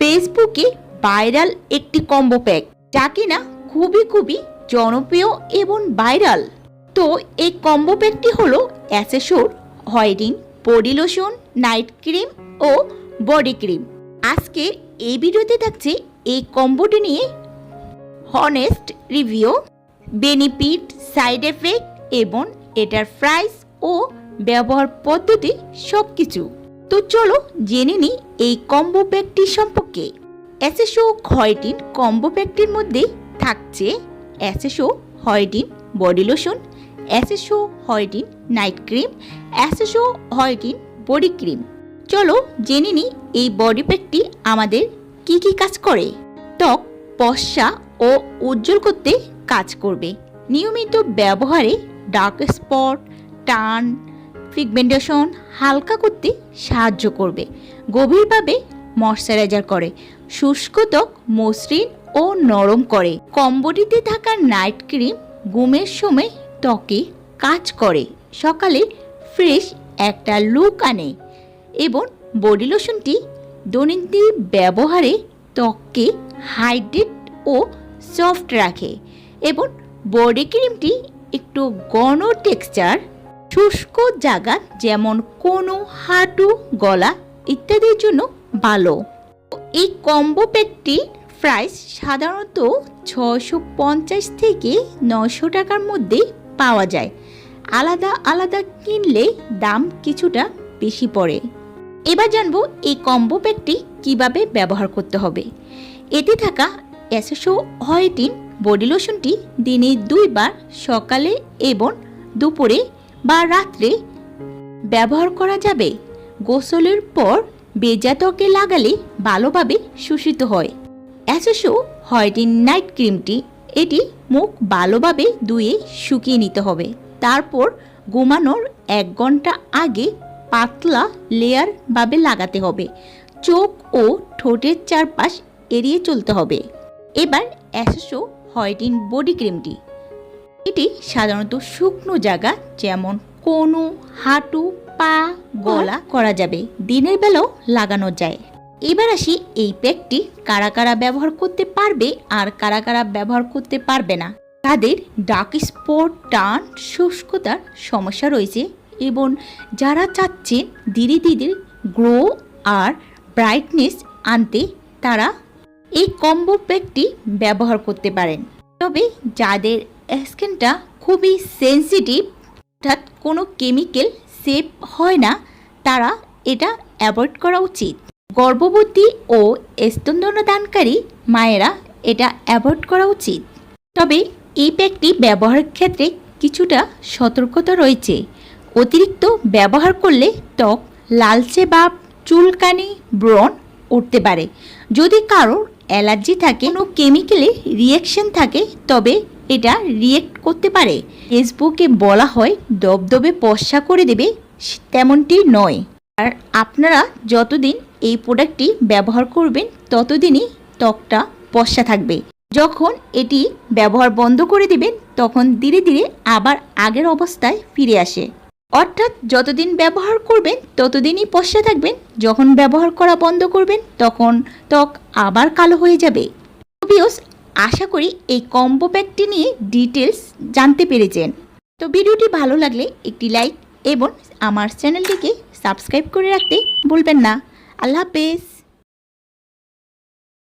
ফেসবুকে ভাইরাল একটি combo pack, যা কিনা খুবই খুবই জনপ্রিয় এবং ভাইরাল। তো এই কম্বো প্যাকটি হলো অ্যাসেসোর whitening body lotion, night cream ও বডি ক্রিম। আজকে এই ভিডিওতে থাকছে এই কম্বোটি নিয়ে honest review benefit side effect এবং এটার প্রাইস ও ব্যবহার পদ্ধতি সব কিছু তো চলো জেনে নিই এই কম্বো প্যাকটি সম্পর্কে। অ্যাসেসো হয়টিন কম্বো প্যাকটির মধ্যে থাকছে অ্যাসেসো হয়টিন বডি লোশন, অ্যাসেসো হয়টিন নাইট ক্রিম, অ্যাসেসো হয়টিন বডি ক্রিম। চলো জেনে নিই এই বডি প্যাকটি আমাদের কি কি কাজ করে। ত্বক পশা ও উজ্জ্বল করতে কাজ করবে। নিয়মিত ব্যবহারে ডার্ক স্পট, টান পিগমেন্টেশন হালকা করতে সাহায্য করবে, গভীরভাবে ময়শ্চারাইজার করে, শুষ্ক ত্বক, মসৃণ ও নরম করে। কম্বটিতে থাকা নাইট ক্রিম ঘুমের সময় ত্বকে কাজ করে, সকালে ফ্রেশ একটা লুক আনে এবং বডি লোশনটি দৈনন্দিন ব্যবহারে ত্বককে হাইড্রেট ও সফট রাখে এবং বডি ক্রিমটি একটু গণ টেক্সচার শুষ্ক জায়গা, যেমন কোনো হাঁটু, গলা ইত্যাদির জন্য ভালো। এই কম্বো প্যাকটির প্রাইস সাধারণত ছশো পঞ্চাশ থেকে নশো টাকার মধ্যে পাওয়া যায়। আলাদা আলাদা কিনলে দাম কিছুটা বেশি পড়ে। এবার জানব এই কম্বো প্যাকটি কীভাবে ব্যবহার করতে হবে। এতে থাকা অ্যাসেসো হোয়াইটিন বডি লোশনটি দিনে দুইবার সকালে এবং দুপুরে বা রাত্রে? ব্যবহার করা যাবে। গোসলের পর বেজা লাগালে ভালোভাবে শোষিত হয়। অ্যাসোসো হোয়াইটিন নাইট ক্রিমটি এটি মুখ ভালোভাবে ধুয়ে শুকিয়ে নিতে হবে। তারপর ঘুমানোর এক ঘণ্টা আগে পাতলা লেয়ার ভাবে লাগাতে হবে। চোখ ও ঠোঁটের চারপাশ এড়িয়ে চলতে হবে। এবার অ্যাসোসো হোয়াইটিন বডি ক্রিমটি এটি সাধারণত শুকনো জায়গা, যেমন কোনো হাঁটু, পা, গলা করা যাবে। দিনের বেলাও লাগানো যায়। এবার আসি এই প্যাকটি কারা কারা ব্যবহার করতে পারবে আর কারা কারা ব্যবহার করতে পারবে না। তাদের ডার্ক স্পট, টান, শুষ্কতার সমস্যা রয়েছে এবং যারা চাচ্ছেন ধীরে ধীরে গ্রো আর ব্রাইটনেস আনতে, তারা এই কম্বো প্যাকটি ব্যবহার করতে পারেন। তবে যাদের স্কিনটা খুবই সেন্সিটিভ অর্থাৎ কোনো কেমিক্যাল সেভ হয় না, তারা এটা অ্যাভয়েড করা উচিত। গর্ভবতী ও স্তনদানকারী মায়েরা এটা অ্যাভয়েড করা উচিত। তবে এই প্যাকটি ব্যবহারের ক্ষেত্রে কিছুটা সতর্কতা রয়েছে। অতিরিক্ত ব্যবহার করলে ত্বক লালচে বা চুলকানি, ব্রণ উঠতে পারে। যদি কারোর অ্যালার্জি থাকে, কোনো কেমিক্যালে রিয়াকশন থাকে, তবে এটা রিয়েক্ট করতে পারে। ফেসবুকে বলা হয়, দবদবে পশা করে দেবে তেমনটি নয়। আর আপনারা যতদিন এই প্রোডাক্টটি ব্যবহার করবেন, ততদিনই ত্বকটা পশা থাকবে। যখন এটি ব্যবহার বন্ধ করে দেবেন, তখন ধীরে ধীরে আবার আগের অবস্থায় ফিরে আসে। অর্থাৎ যতদিন ব্যবহার করবেন, ততদিনই পশ্চা থাকবেন। যখন ব্যবহার করা বন্ধ করবেন, তখন ত্বক আবার কালো হয়ে যাবে। আশা করি এই কম্বো প্যাকটি নিয়ে ডিটেলস জানতে পেরেছেন। তো ভিডিওটি ভালো লাগলে একটি লাইক এবং আমার চ্যানেলটিকে সাবস্ক্রাইব করে রাখতে ভুলবেন না। আল্লাহ হাফেজ।